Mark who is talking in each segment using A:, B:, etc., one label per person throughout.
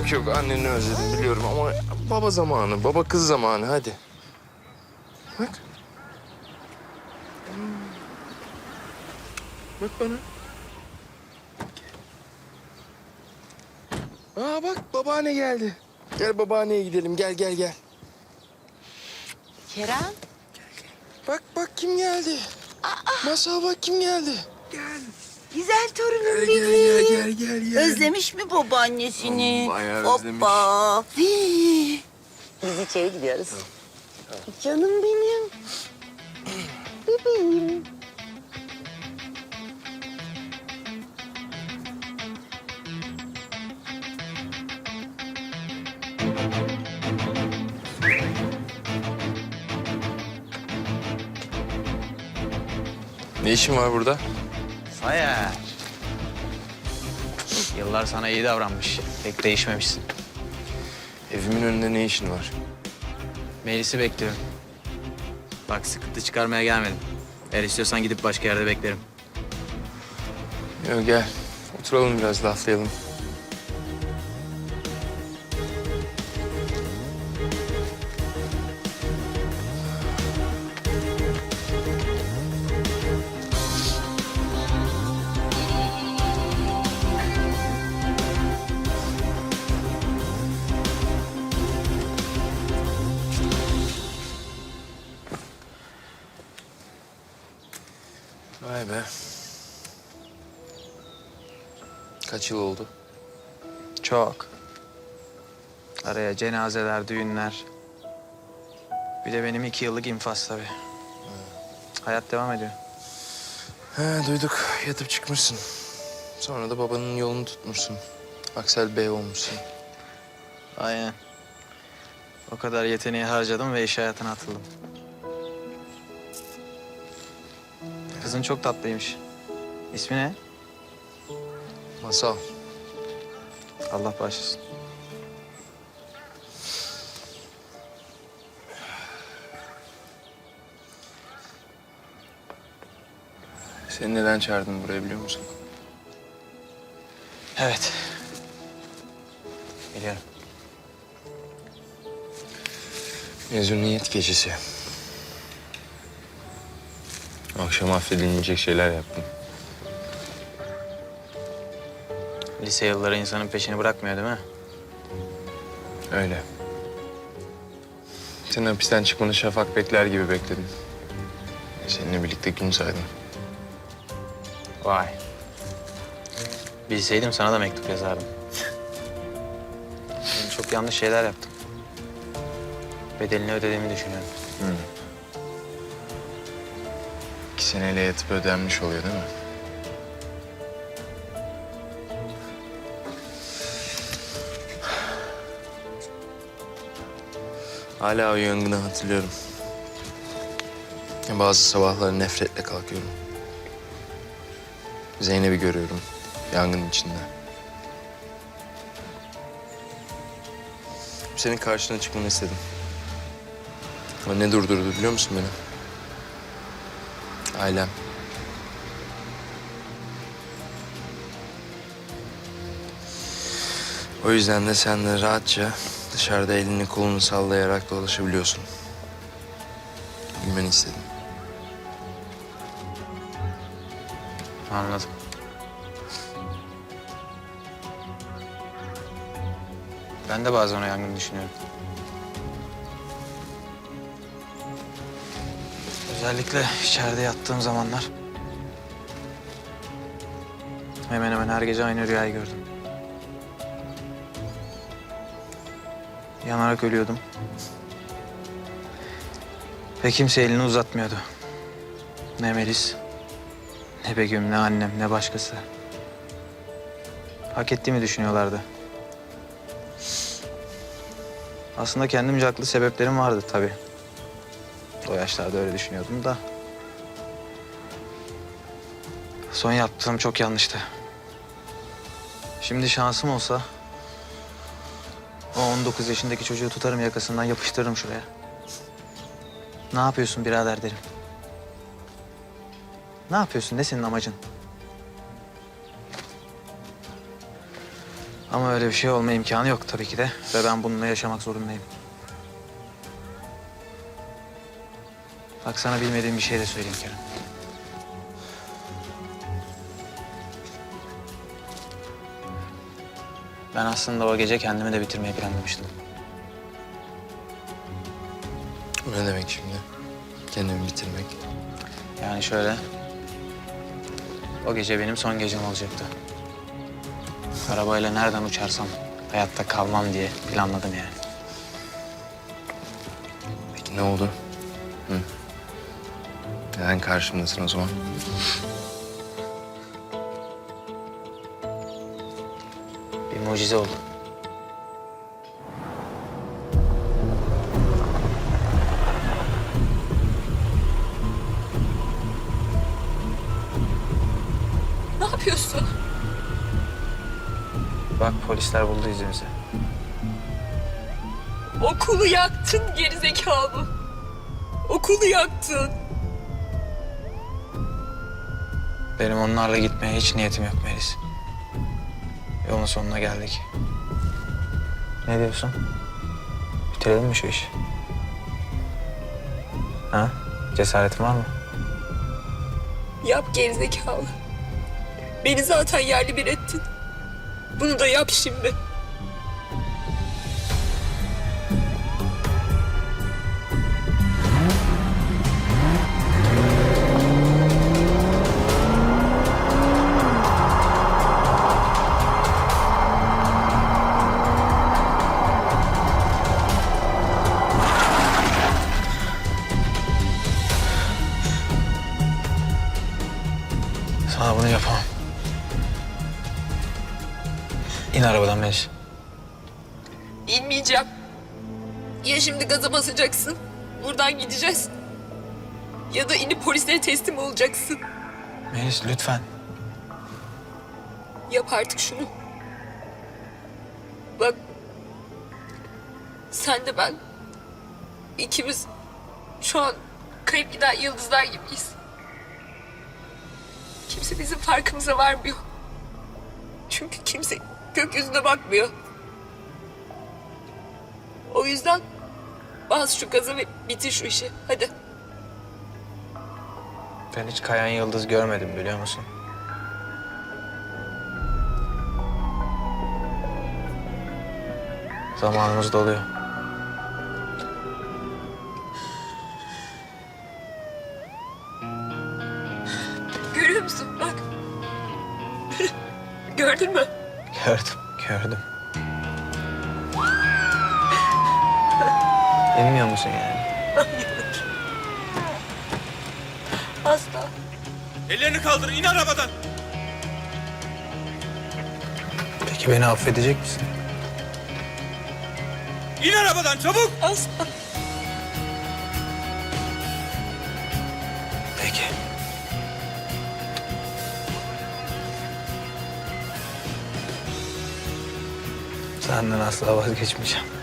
A: Yok yok anneni özledim biliyorum ama baba zamanı, baba kız zamanı hadi. Bak. Bak bana. Aa bak babaanne geldi. Gel babaanneye gidelim gel gel gel.
B: Kerem.
A: Bak bak kim geldi. Masal bak kim geldi.
B: Güzel torunum
A: Gel
B: benim.
A: gel gel gel gel.
B: Özlemiş mi babaannesini?
A: Bayağı özlemiş.
B: Hoppa. Hii. Biz içeri gidiyoruz. Canım benim. Bebeğim.
A: Ne işin var burada?
C: Sayar. Yıllar sana iyi davranmış. Pek değişmemişsin.
A: Evimin önünde ne işin var?
C: Melis'i bekliyorum. Bak sıkıntı çıkarmaya gelmedim. Eğer istiyorsan gidip başka yerde beklerim.
A: Yok gel. Oturalım biraz laflayalım. Kaç yıl oldu?
C: Çok. Araya cenazeler, düğünler. Bir de benim iki yıllık infaz tabii. Hayat devam ediyor.
A: He duyduk. Yatıp çıkmışsın. Sonra da babanın yolunu tutmuşsun. Aksel Bey olmuşsun.
C: Aynen. O kadar yeteneği harcadım ve iş hayatına atıldım. Kızın çok tatlıymış. İsmi ne?
A: Masal.
C: Allah bağışlasın.
A: Seni neden çağırdım buraya biliyor musun?
C: Evet. Biliyorum.
A: Mezuniyet gecesi. Akşam affedilmeyecek şeyler yaptım.
C: Lise yılları insanın peşini bırakmıyor değil mi?
A: Öyle. Senin hapisten çıkmanı şafak bekler gibi bekledim. Seninle birlikte gün saydım.
C: Vay. Bilseydim sana da mektup yazardım. Ben çok yanlış şeyler yaptım. Bedelini ödediğimi düşünüyorum.
A: İki seneyle yatıp ödenmiş oluyor değil mi? Hala o yangını hatırlıyorum. Bazı sabahları nefretle kalkıyorum. Zeynep'i görüyorum yangının içinde. Senin karşına çıkmanı istedim. Ama ne durdurdu biliyor musun beni? Ailem. O yüzden de sen de rahatça dışarıda elini kolunu sallayarak dolaşabiliyorsun. Bilmeni istedim.
C: Anladım. Ben de bazen o yangını düşünüyorum. Özellikle içeride yattığım zamanlar. Hemen hemen her gece aynı rüyayı gördüm. Yanarak ölüyordum. Ve kimse elini uzatmıyordu. Ne Melis, ne Begüm, ne annem, ne başkası. Hak ettiğimi düşünüyorlardı. Aslında kendimce haklı sebeplerim vardı tabii. O yaşlarda öyle düşünüyordum da. Son yaptığım çok yanlıştı. Şimdi şansım olsa... ...o 19 yaşındaki çocuğu tutarım yakasından yapıştırırım şuraya. Ne yapıyorsun birader derim. Ne yapıyorsun? Ne senin amacın? Ama öyle bir şey olma imkanı yok tabii ki de. Ve ben bununla yaşamak zorundayım. Bak sana bilmediğim bir şey de söyleyeyim Kerem. Ben aslında o gece kendimi de bitirmeyi planlamıştım.
A: Ne demek şimdi? Kendimi bitirmek.
C: Yani şöyle... O gece benim son gecem olacaktı. Arabayla nereden uçarsam hayatta kalmam diye planladım yani.
A: Peki ne oldu? Hı? Neden karşımdasın o zaman?
C: Mucize oldu.
D: Ne yapıyorsun?
C: Bak polisler buldu izimizi.
D: Okulu yaktın gerizekalı. Okulu yaktın.
C: Benim onlarla gitmeye hiç niyetim yok Melis. Yolun sonuna geldik. Ne diyorsun? Bitirelim mi şu işi? Ha? Cesaretin var mı?
D: Yap gerizekalı. Beni zaten yerli bir ettin. Bunu da yap şimdi.
C: Yapamam. İn arabadan Melis.
D: İnmeyeceğim. Ya şimdi gaza basacaksın. Buradan gideceğiz. Ya da inip polislere teslim olacaksın.
C: Melis lütfen.
D: Yap artık şunu. Bak. Sen de ben. ikimiz şu an kayıp giden yıldızlar gibiyiz. Kimse bizim farkımıza varmıyor. Çünkü kimse gökyüzüne bakmıyor. O yüzden bas şu gazı ve bitir şu işi. Hadi.
C: Ben hiç kayan yıldız görmedim biliyor musun? Zamanımız doluyor.
D: Musun? Bak. Gördün mü?
C: Gördüm, gördüm. İnmiyor musun yani?
D: Asla.
E: Ellerini kaldır, in arabadan.
C: Peki beni affedecek misin?
E: İn arabadan çabuk.
D: Asla.
C: Senden asla vazgeçmeyeceğim.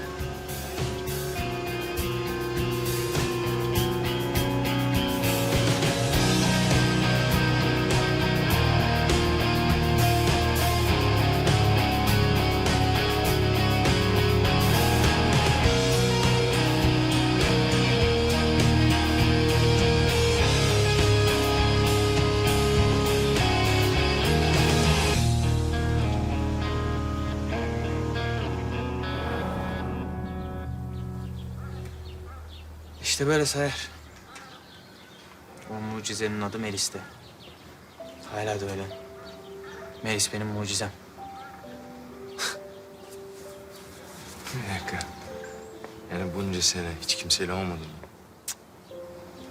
C: İşte böyle sayar. O mucizenin adı Melis'ti. Hala da öyle. Melis benim mucizem.
A: Bir dakika. Yani bunca sene hiç kimseyle olmadın mı?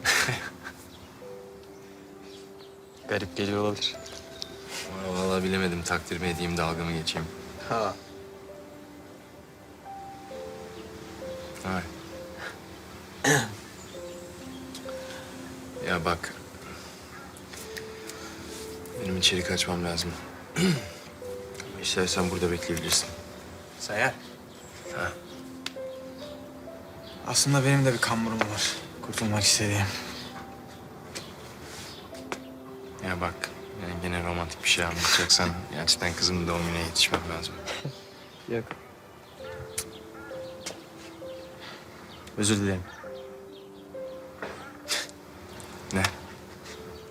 C: Garip geliyor olabilir.
A: Ama Vallahi bilemedim takdir mi edeyim dalga mı geçeyim.
C: Ha.
A: Hay. Ya bak. Benim içeri kaçmam lazım. İstersen burada bekleyebilirsin.
C: Sayar.
A: Ha.
C: Aslında benim de bir kamburum var. Kurtulmak istediğim.
A: Ya bak, yani gene romantik bir şey anlatacaksan gerçekten kızımın doğum gününe yetişmem lazım. Yok.
C: Özür dilerim.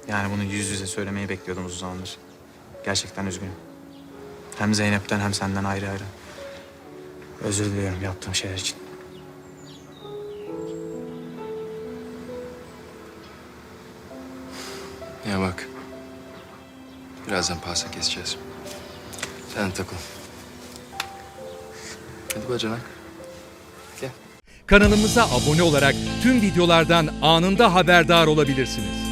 C: Yani bunu yüz yüze söylemeyi bekliyordum uzun zamandır. Gerçekten üzgünüm. Hem Zeynep'ten hem senden ayrı ayrı. Özür diliyorum yaptığım şeyler için.
A: Ya bak. Birazdan pasta keseceğiz. Sen takıl. Hadi bacanak. Gel.
F: Kanalımıza abone olarak tüm videolardan anında haberdar olabilirsiniz.